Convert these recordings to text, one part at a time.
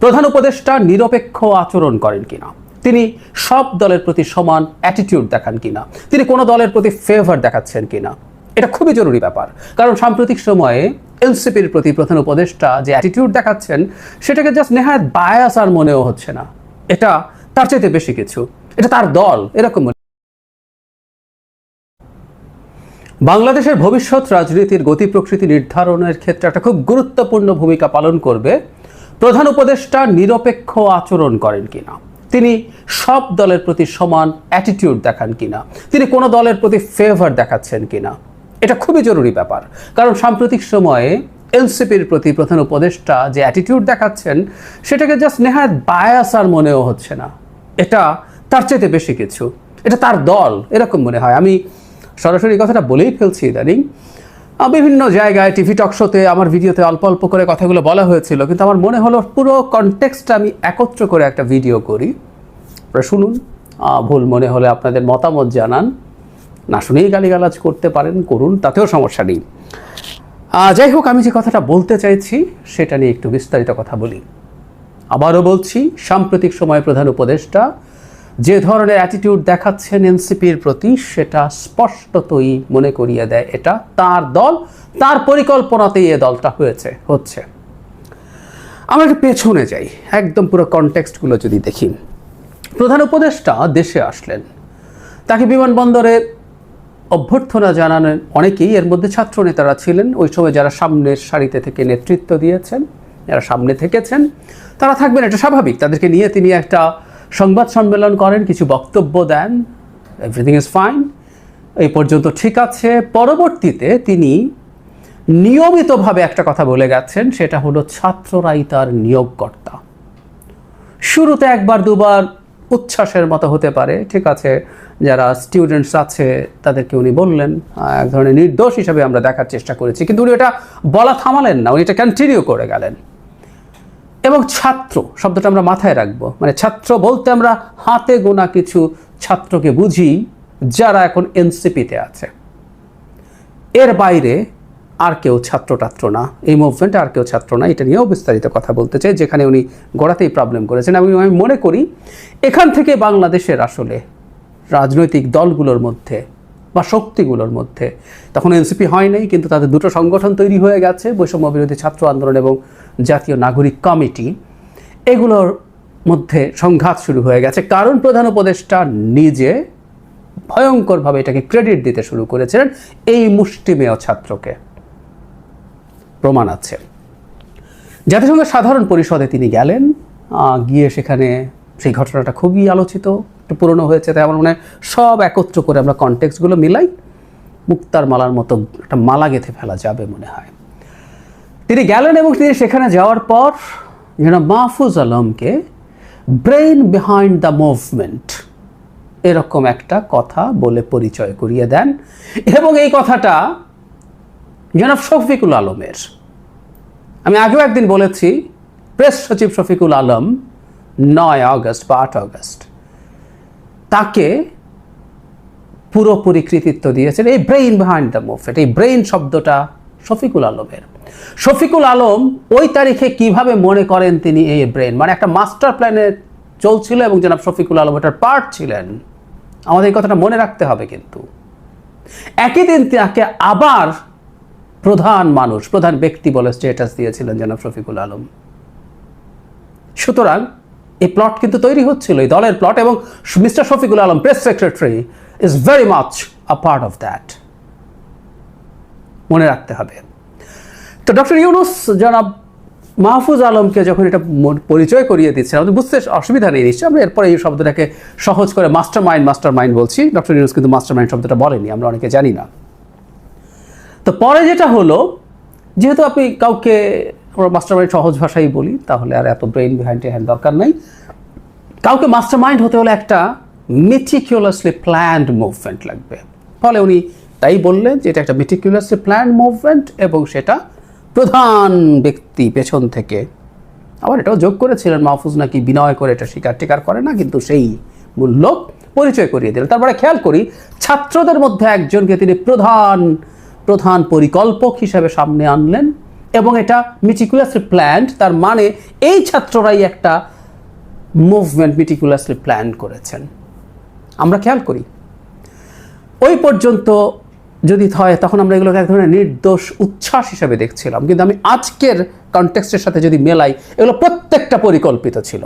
প্রধান উপদেষ্টা নিরপেক্ষ আচরণ করেন কিনা? তিনি সব দলের প্রতি সমান অ্যাটিটিউড দেখান কিনা? তিনি কোনো দলের প্রতি ফেভার দেখাচ্ছেন কিনা? এটা খুবই জরুরি ব্যাপার। কারণ সাম্প্রতিক সময়ে এনসিপির প্রতি প্রধান উপদেষ্টা যে অ্যাটিটিউড দেখাচ্ছেন, সেটাকে জাস্ট নেহায়ত বায়াস আর মনেও হচ্ছে না। এটা তার চাইতে বেশি কিছু। এটা তার দল, এরকম বাংলাদেশের ভবিষ্যৎ রাজনীতির গতি প্রকৃতি নির্ধারণের ক্ষেত্রে একটা খুব গুরুত্বপূর্ণ ভূমিকা পালন করবে প্রধান উপদেষ্টা নিরপেক্ষ আচরণ করেন কিনা? তিনি সব দলের প্রতি সমান অ্যাটিটিউড দেখান কিনা? তিনি কোনো দলের প্রতি ফেভার দেখাচ্ছেন কিনা? এটা খুবই জরুরি ব্যাপার। কারণ সাম্প্রতিক সময়ে এনসিপির প্রতি প্রধান উপদেষ্টা যে অ্যাটিটিউড দেখাচ্ছেন, সেটাকে জাস্ট নেহায়ত বায়াস আর মনেও হচ্ছে না। এটা তার চাইতে বেশি কিছু। এটা তার দল, এরকম মনে হয়। আমি সরাসরি কথাটা বলেই ফেলছি ইদানিং। বিভিন্ন জায়গায় টিভি টক শোতে আমার ভিডিওতে অল্প অল্প করে কথাগুলো বলা হয়েছিল, কিন্তু আমার মনে হলো পুরো কনটেক্সটটা আমি একত্র করে একটা ভিডিও করি। শুনুন ভুল মনে হলে আপনাদের মতামত জানান। না শুনেই গালিগালাজ করতে পারেন, করুন, তাতেও সমস্যা নেই। যাই হোক, আমি যে কথাটা বলতে চাইছি, সেটা নিয়ে একটু বিস্তারিত কথা বলি। আবারও বলছি, সাম্প্রতিক সময়ে প্রধান উপদেষ্টা যে ধরনের অ্যাটিটিউড দেখাচ্ছেন এনসিপির প্রতি, সেটা স্পষ্টতই মনে করিয়ে দেয় এটা তার দল। তার পরিকল্পনাতেই এ দলটা হয়েছে, হচ্ছে। আমরা একটু পেছনে যাই, একদম পুরো কনটেক্সটগুলো যদি দেখি। প্রধান উপদেষ্টা দেশে আসলেন। তাকে বিমানবন্দরে অভ্যর্থনা জানানোর অনেকেই, এর মধ্যে ছাত্র নেতারা ছিলেন। ওই সময় যারা সামনের সারিতে থেকে নেতৃত্ব দিয়েছেন, যারা সামনে থেকেছেন, তারা থাকবেন, এটা স্বাভাবিক। তাদেরকে নিয়ে তিনি একটা সংবাদ সম্মেলন করেন, কিছু বক্তব্য দেন এভরিথিং ইজ ফাইন এই পর্যন্ত ঠিক আছে। পরবর্তীতে তিনি নিয়মিতভাবে একটা কথা বলে গেছেন, সেটা হলো ছাত্ররাই তার নিয়োগকর্তা। শুরুতে একবার দুবার উচ্ছ্বাসের মতো হতে পারে, ঠিক আছে, যারা স্টুডেন্টস আছে, তাদেরকে উনি বললেন এক ধরনের নির্দোষ হিসাবে আমরা দেখার চেষ্টা করেছি, কিন্তু উনি এটা বলা থামালেন না, উনি এটা কন্টিনিউ করে গেলেন। এবং ছাত্র শব্দটা আমরা মাথায় রাখব। মানে ছাত্র বলতে আমরা হাতে গোনা কিছু ছাত্রকে বুঝি যারা এখন এনসিপিতে আছে। এর বাইরে আর কেউ ছাত্র টাত্র না। এই মুভমেন্টে আর কেউ ছাত্র না। এটা নিয়েও বিস্তারিত কথা বলতে চাই, যেখানে উনি গোড়াতেই প্রবলেম করেছেন। আমি আমি মনে করি এখান থেকে বাংলাদেশের আসলে রাজনৈতিক দলগুলোর মধ্যে বা শক্তিগুলোর মধ্যে তখন এনসিপি হয় নাই, কিন্তু তাদের দুটো সংগঠন তৈরি হয়ে গেছে, বৈষম্য বিরোধী ছাত্র আন্দোলন এবং জাতীয় নাগরিক কমিটি, এগুলোর মধ্যে সংঘাত শুরু হয়ে গেছে। কারণ প্রধান উপদেষ্টা নিজে ভয়ঙ্করভাবে এটাকে ক্রেডিট দিতে শুরু করেছিলেন। এই মুষ্টিমেয় ছাত্রকে প্রমাণ আছে। জাতিসংঘের সাধারণ পরিষদে তিনি গেলেন। গিয়ে সেখানে সেই ঘটনাটা খুবই আলোচিত, একটু পুরনো হয়েছে, তাই আমার মনে হয় সব একত্র করে আমরা কনটেক্সটগুলো মিলাই মুক্তার মালার মতো একটা মালা গেঁথে ফেলা যাবে মনে হয়। তিনি গেলেন এবং তিনি সেখানে যাওয়ার পর, যেন মাহফুজ আলমকে ব্রেইন বিহাইন্ড দ্য মুভমেন্ট এরকম একটা কথা বলে পরিচয় করিয়ে দেন। এবং এই কথাটা জনাব শফিকুল আলমের। আমি আগেও একদিন বলেছি, প্রেস সচিব শফিকুল আলম নয় আগস্ট বা আট আগস্ট, তাকে পুরোপুরি কৃতিত্ব দিয়েছেন। এই ব্রেইন বিহাইন্ড দ্য মুভমেন্ট এই ব্রেইন শব্দটা শফিকুল আলমের। শফিকুল আলম ওই তারিখে কীভাবে মনে করেন তিনি এই ব্রেন? মানে একটা মাস্টার প্ল্যানে চলছিল এবং জনাব শফিকুল আলম এটার পার্ট ছিলেন। আমাদের এই কথাটা মনে রাখতে হবে কিন্তু। একই দিন তাকে আবার প্রধান মানুষ, প্রধান ব্যক্তি বলে স্টেটাস দিয়েছিলেন জনাব শফিকুল আলম। সুতরাং এই প্লট কিন্তু তৈরি হচ্ছিল, এই দলের প্লট এবং mister Shafiqul Alam press secretary is very much a part of that মনে রাখতে হবে। তো ডক্টর ইউনুস জনাব মাহফুজ আলমকে যখন এটা পরিচয় করিয়ে দিচ্ছে আমাদের বুঝতে অসুবিধা নেই নিশ্চয়ই। আমরা এরপরে এই শব্দটাকে সহজ করে মাস্টার মাইন্ড মাস্টার মাইন্ড বলছি। ডক্টর ইউনুস কিন্তু মাস্টার মাইন্ড শব্দটা বলেনি আমরা অনেকে জানি না। তো পরে যেটা হলো, যেহেতু আপনি কাউকে আমরা মাস্টার মাইন্ড সহজ ভাষাই বলি, তাহলে আর এত ব্রেইন বিহাইন্ড হ্যান্ড দরকার নাই। কাউকে মাস্টার মাইন্ড হতে হলে একটা মেটিকুলাসলি প্ল্যান্ড মুভমেন্ট লাগবে। ফলে উনি তাই বললেন যে এটা একটা মেটিকুলাসলি প্ল্যান্ড মুভমেন্ট এবং সেটা প্রধান ব্যক্তি পেছন থেকে। আবার এটাও যোগ করেছিলেন মাহফুজ নাকি বিনয় করে এটা স্বীকার টিকার করে না, কিন্তু সেই মূল লোক পরিচয় করিয়ে দিলেন। তারপরে খেয়াল করি, ছাত্রদের মধ্যে একজনকে তিনি প্রধান প্রধান পরিকল্পক হিসেবে সামনে আনলেন এবং এটা মিটিকুলাসলি প্ল্যান্ড তার মানে এই ছাত্ররাই একটা মুভমেন্ট মিটিকুলাসলি প্ল্যান করেছেন। আমরা খেয়াল করি, ওই পর্যন্ত যদি হয়, তখন আমরা এগুলোকে এক ধরনের নির্দোষ উচ্ছ্বাস হিসেবে দেখছিলাম। কিন্তু আমি আজকের কনটেক্সটের সাথে যদি মেলাই, এগুলো প্রত্যেকটা পরিকল্পিত ছিল।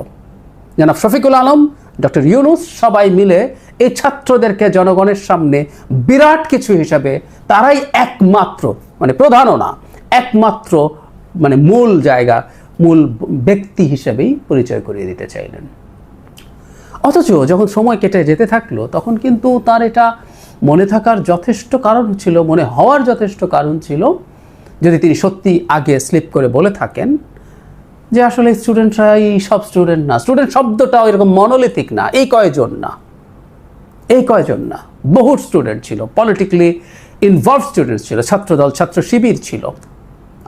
জনাব শফিকুল আলম, ডক্টর ইউনুস সবাই মিলে এই ছাত্রদেরকে জনগণের সামনে বিরাট কিছু হিসাবে, তারাই একমাত্র মানে প্রধানও না, একমাত্র মানে মূল জায়গা, মূল ব্যক্তি হিসেবেই পরিচয় করিয়ে দিতে চাইলেন। অথচ যখন সময় কেটে যেতে থাকল, তখন কিন্তু তার এটা মনে থাকার যথেষ্ট কারণ ছিল, মনে হওয়ার যথেষ্ট কারণ ছিল, যদি তিনি সত্যি আগে স্লিপ করে বলে থাকেন যে আসলে স্টুডেন্টরাই সব স্টুডেন্ট না, স্টুডেন্ট শব্দটাও এরকম মনোলিথিক না, এই কয়জন না, এই কয়জন না বহু স্টুডেন্ট ছিল, পলিটিক্যালি ইনভলভ স্টুডেন্ট ছিল, ছাত্রদল, ছাত্র শিবির ছিল,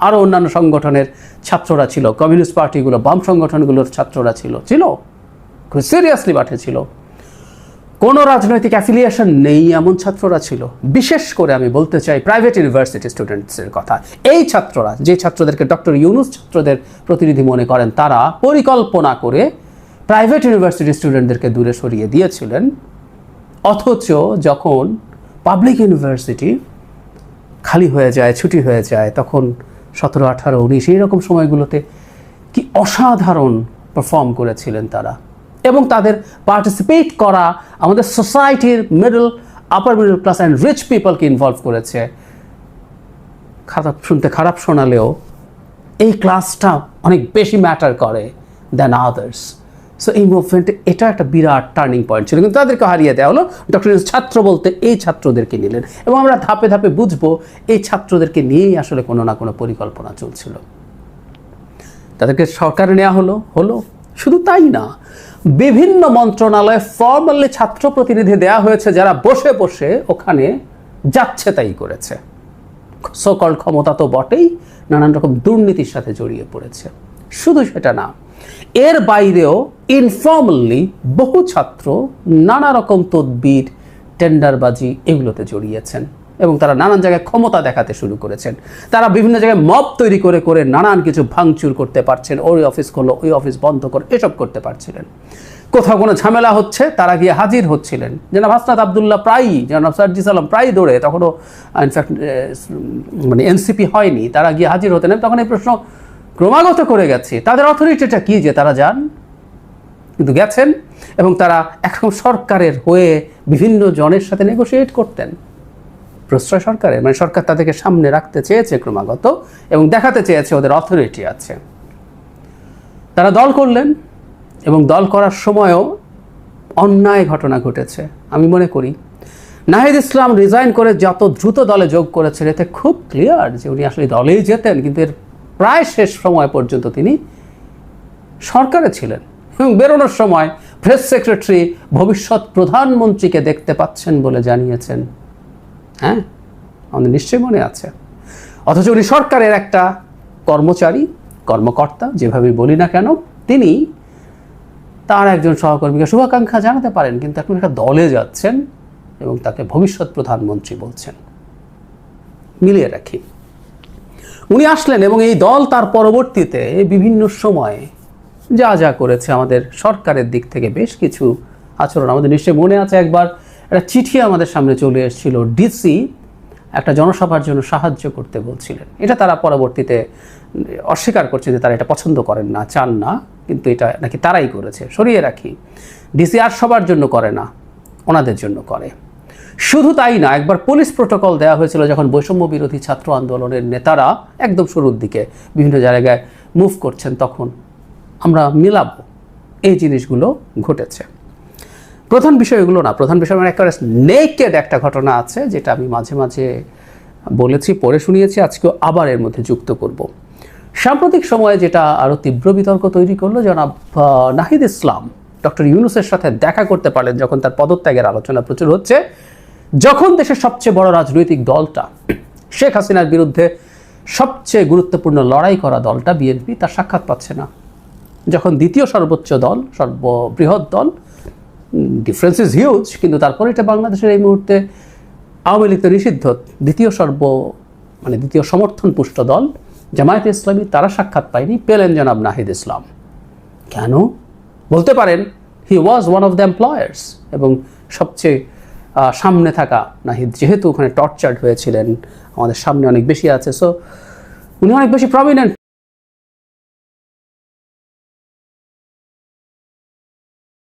আরও অন্যান্য সংগঠনের ছাত্ররা ছিল, কমিউনিস্ট পার্টিগুলো, বাম সংগঠনগুলোর ছাত্ররা ছিল ছিল। সিরিয়াসলি মাঠে ছিল। কোনো রাজনৈতিক অ্যাফিলিয়েশন নেই এমন ছাত্ররা ছিল। বিশেষ করে আমি বলতে চাই প্রাইভেট ইউনিভার্সিটি স্টুডেন্টসের কথা। এই ছাত্ররা, যে ছাত্রদেরকে ডক্টর ইউনুস ছাত্রদের প্রতিনিধি মনে করেন, তারা পরিকল্পনা করে প্রাইভেট ইউনিভার্সিটি স্টুডেন্টদেরকে দূরে সরিয়ে দিয়েছিলেন। অথচ যখন পাবলিক ইউনিভার্সিটি খালি হয়ে যায়, ছুটি হয়ে যায়, তখন সতেরো, আঠারো, উনিশ, এইরকম সময়গুলোতে কি অসাধারণ পারফর্ম করেছিলেন তারা। এবং তাদের পার্টিসিপেট করা আমাদের সোসাইটির middle upper middle class and rich পিপলকে involve করেছে। খারাপ শুনতে খারাপ শোনালেও এই ক্লাসটা অনেক বেশি ম্যাটার করে দ্যান আদার্স সো এই মুভমেন্টে এটা একটা বিরাট টার্নিং পয়েন্ট ছিল। কিন্তু তাদেরকে হারিয়ে দেওয়া হলো। ডক্টর ছাত্র বলতে এই ছাত্রদেরকে নিলেন এবং আমরা ধাপে ধাপে বুঝব এই ছাত্রদেরকে নিয়েই আসলে কোনো না কোনো পরিকল্পনা চলছিল। তাদেরকে সরকারে নেওয়া হলো হলো। শুধু তাই না বিভিন্ন মন্ত্রণালয়ে ফর্মালি ছাত্র প্রতিনিধি দেওয়া হয়েছে, যারা বসে বসে ওখানে যাচ্ছে তাই করেছে। সকল ক্ষমতা তো বটেই, নানান রকম দুর্নীতির সাথে জড়িয়ে পড়েছে। শুধু সেটা না, এর বাইরেও ইনফর্মালি বহু ছাত্র নানা রকম তদবির, টেন্ডারবাজি এগুলোতে জড়িয়েছেন। এবং তারা নানান জায়গায় ক্ষমতা দেখাতে শুরু করেছেন। তারা বিভিন্ন জায়গায় মব তৈরি করে করে নানান কিছু ভাঙচুর করতে পারছেন। ওই অফিস খোলো, ওই অফিস বন্ধ করে এসব করতে পারছিলেন। কোথাও কোনো ঝামেলা হচ্ছে, তারা গিয়ে হাজির হচ্ছিলেন। জনাব হাসনাত আবদুল্লাহ প্রায়ই, জনাব সার্জিস আলম প্রায় দৌড়ে, তখনও ইনফ্যাক্ট মানে এনসিপি হয়নি, তারা গিয়ে হাজির হতেন তখন এই প্রশ্ন ক্রমাগত করে গেছে, তাদের অথরিটিটা কী যে তারা যান? কিন্তু গেছেন এবং তারা এখন সরকারের হয়ে বিভিন্ন জনের সাথে নেগোশিয়েট করতেন। প্রশ্রয় সরকারের মানে সরকার তাদেরকে সামনে রাখতে চেয়েছে ক্রমাগত এবং দেখাতে চেয়েছে ওদের অথরিটি আছে। তারা দল করলেন এবং দল করার সময়ও অন্যায় ঘটনা ঘটেছে, আমি মনে করি। নাহিদ ইসলাম রিজাইন করে যত দ্রুত দলে যোগ করেছেন, এতে খুব ক্লিয়ার যে উনি আসলে দলেই যেতেন, কিন্তু এর প্রায় শেষ সময় পর্যন্ত তিনি সরকারে ছিলেন। এবং বেরোনোর সময় প্রেস সেক্রেটারি ভবিষ্যৎ প্রধানমন্ত্রীকে দেখতে পাচ্ছেন বলে জানিয়েছেন। হ্যাঁ? আমাদের নিশ্চয়ই মনে আছে। অথচ উনি সরকারের একটা কর্মচারী, কর্মকর্তা, যেভাবে বলি না কেন, তিনি তার একজন সহকর্মীকে শুভাকাঙ্ক্ষা জানাতে পারেন, কিন্তু এখন একটা দলে যাচ্ছেন এবং তাকে ভবিষ্যৎ প্রধানমন্ত্রী বলছেন। মিলিয়ে রাখি। উনি আসলেন এবং এই দল তার পরবর্তীতে বিভিন্ন সময়ে যা যা করেছে আমাদের সরকারের দিক থেকে বেশ কিছু আচরণ। আমাদের নিশ্চয়ই মনে আছে একবার একটা চিঠি আমাদের সামনে চলে এসেছিল। ডিসি একটা জনসভার জন্য সাহায্য করতে বলছিলেন। এটা তারা পরবর্তীতে অস্বীকার করছে যে তারা এটা পছন্দ করেন না, চান না, কিন্তু এটা নাকি তারাই করেছে। সরিয়ে রাখি, ডিসি আর সবার জন্য করে না, ওনাদের জন্য করে। শুধু তাই না, একবার পুলিশ প্রোটোকল দেওয়া হয়েছিল যখন বৈষম্য বিরোধী ছাত্র আন্দোলনের নেতারা একদম শুরুর দিকে বিভিন্ন জায়গায় মুভ করছেন, তখন আমরা মিলাবো। এই জিনিসগুলো ঘটেছে। প্রধান বিষয় এগুলো না। প্রধান বিষয় মানে একেবারে নেকেড একটা ঘটনা আছে, যেটা আমি মাঝে মাঝে বলেছি, পড়ে শুনিয়েছি, আজকেও আবার এর মধ্যে যুক্ত করব। সাম্প্রতিক সময়ে যেটা আরও তীব্র বিতর্ক তৈরি করল, জনাব নাহিদ ইসলাম, ডক্টর ইউনুসের সাথে দেখা করতে পারলেন যখন তার পদত্যাগের আলোচনা প্রচুর হচ্ছে। যখন দেশের সবচেয়ে বড় রাজনৈতিক দলটা, শেখ হাসিনার বিরুদ্ধে সবচেয়ে গুরুত্বপূর্ণ লড়াই করা দলটা, বিএনপি, তার সাক্ষাৎ পাচ্ছে না। যখন দ্বিতীয় সর্বোচ্চ দল, সর্ববৃহৎ দল ডিফারেন্স ইজ হিউজ কিন্তু তারপরে এটা বাংলাদেশের এই মুহূর্তে আওয়ামী লীগ নিষিদ্ধ, দ্বিতীয় সর্ব মানে দ্বিতীয় সমর্থন পুষ্ট দল, জামায়াতে ইসলামী তারা সাক্ষাৎ পায়নি, পেলেন জনাব নাহিদ ইসলাম। কেন? বলতে পারেন he was one of the employers এবং সবচেয়ে সামনে থাকা নাহিদ, যেহেতু ওখানে টর্চার্ড হয়েছিলেন, আমাদের সামনে অনেক বেশি আছে সো উনি অনেক বেশি প্রমিনেন্ট